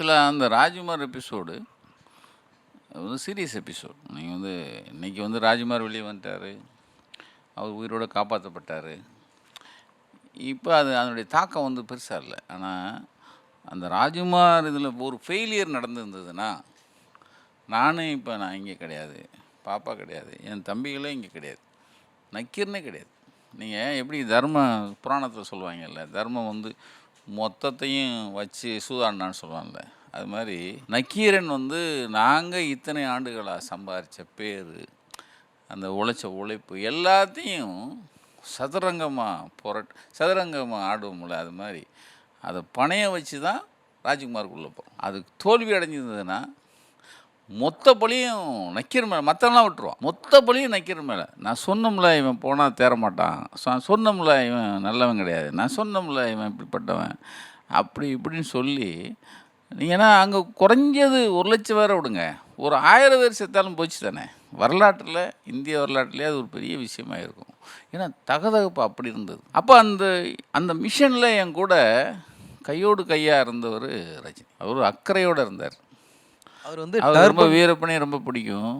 ஆக்சுவலாக அந்த ராஜ்குமார் எபிசோடு வந்து சீரியஸ் எபிசோட். நீங்கள் வந்து இன்னைக்கு வந்து ராஜ்குமார் வெளியே வந்துட்டார். அவர் உயிரோடு காப்பாற்றப்பட்டார் இப்போ அது அதனுடைய தாக்கம் வந்து பெருசாக இல்லை. ஆனால் அந்த ராஜ்குமார் இதில் ஒரு ஃபெயிலியர் நடந்திருந்ததுன்னா நானும் இப்போ நான் இங்கே கிடையாது. பாப்பா கிடையாது. என் தம்பிகளே இங்கே கிடையாது. நக்கீர்னே கிடையாது. நீங்கள் எப்படி தர்ம புராணத்தில் சொல்லுவாங்கல்ல தர்மம் வந்து மொத்தத்தையும் வச்சு சூதாடினான்னு சொல்லுவாங்கல்ல அது மாதிரி நக்கீரன் வந்து நாங்கள் இத்தனை ஆண்டுகளாக சம்பாரித்த பேர் அந்த உழைச்ச உழைப்பு எல்லாத்தையும் சதுரங்கமாக புரட் சதுரங்கமாக ஆடுவோம்ல அது மாதிரி. அதை பணைய வச்சு தான் ராஜ்குமாருக்குள்ளே போகிறோம் அது தோல்வி அடைஞ்சிருந்ததுன்னா மொத்த பழியும் நக்கீர் மேலே மற்றவங்களாம் விட்டுருவான். மொத்த பழியும் நக்கீர் மேலே. நான் சொன்னோம்ல இவன் போனால் தேற மாட்டான் சொன்னோம்ல இவன் நல்லவன் கிடையாது. நான் சொன்னோம்ல இவன் இப்படிப்பட்டவன். அப்படி இப்படின்னு சொல்லி ஏன்னா அங்கே குறைஞ்சது ஒரு லட்சம் பேரை விடுங்க. ஒரு ஆயிரம் பேர் செத்தாலும் போச்சு தானே. வரலாற்றில் இந்திய வரலாற்றுலேயே அது ஒரு பெரிய விஷயமா இருக்கும். ஏன்னா தகதகப்பு அப்படி இருந்தது. அப்போ அந்த அந்த மிஷனில் என் கூட கையோடு கையாக இருந்தவர் ரஜினி. அவர் அக்கறையோடு இருந்தார். அவர் வந்து ரொம்ப வீரப்பனையும் ரொம்ப பிடிக்கும்.